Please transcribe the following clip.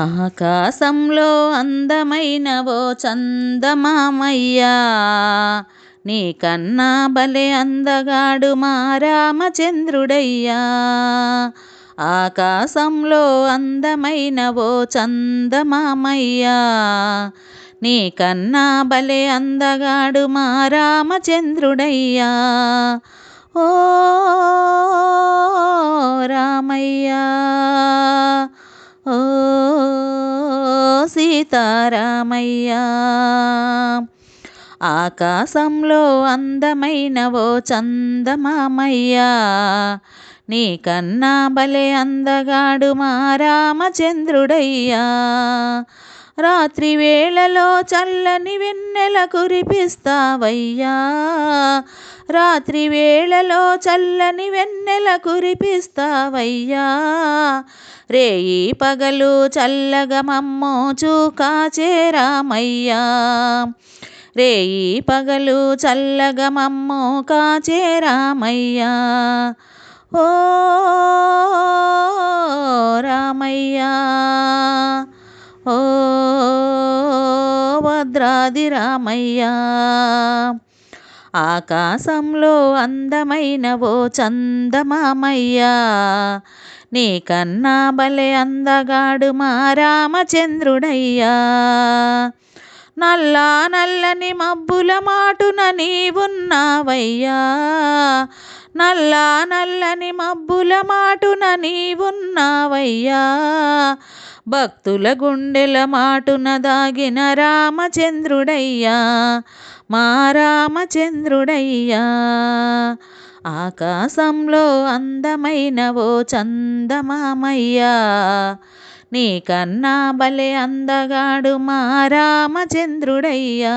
ఆకాశంలో అందమైన ఓ చందమామయ్యా. నీకన్నా భలే అందగాడు మా రామచంద్రుడయ్యా. ఆకాశంలో అందమైన ఓ చందమామయ్యా. నీకన్నా భలే అందగాడు మా రామచంద్రుడయ్యా. ఓ రామయ్యా. ఓ సీతారామయ్యా ఆకాశంలో అందమైన ఓ చందమామయ్యా నీకన్నా భలే అందగాడు మా రామచంద్రుడయ్యా. రాత్రి వేళలో చల్లని వెన్నెల కురిపిస్తావయ్యా. రాత్రి వేళలో చల్లని వెన్నెల కురిపిస్తావయ్యా. రేయి పగలు చల్లగా మమ్మో చూకాచేరామయ్యా రేయి పగలు చల్లగా మమ్మో కాచేరామయ్యా ఓ ఓ భద్రాది రామయ్యా ఆకాశంలో అందమైన ఓ చందమామయ్యా నీకన్నా భలే అందగాడు మా రామచంద్రుడయ్యా. నల్లా నల్లని మబ్బుల మాటున నీవున్నావయ్యా నల్లా నల్లని మబ్బుల మాటున నీవున్నావయ్యా. భక్తుల గుండెల మాటున దాగిన రామచంద్రుడయ్యా మా రామచంద్రుడయ్యా. ఆకాశంలో అందమైన ఓ చందమామయ్యా నీకన్నా భలే అందగాడు మా రామచంద్రుడయ్యా.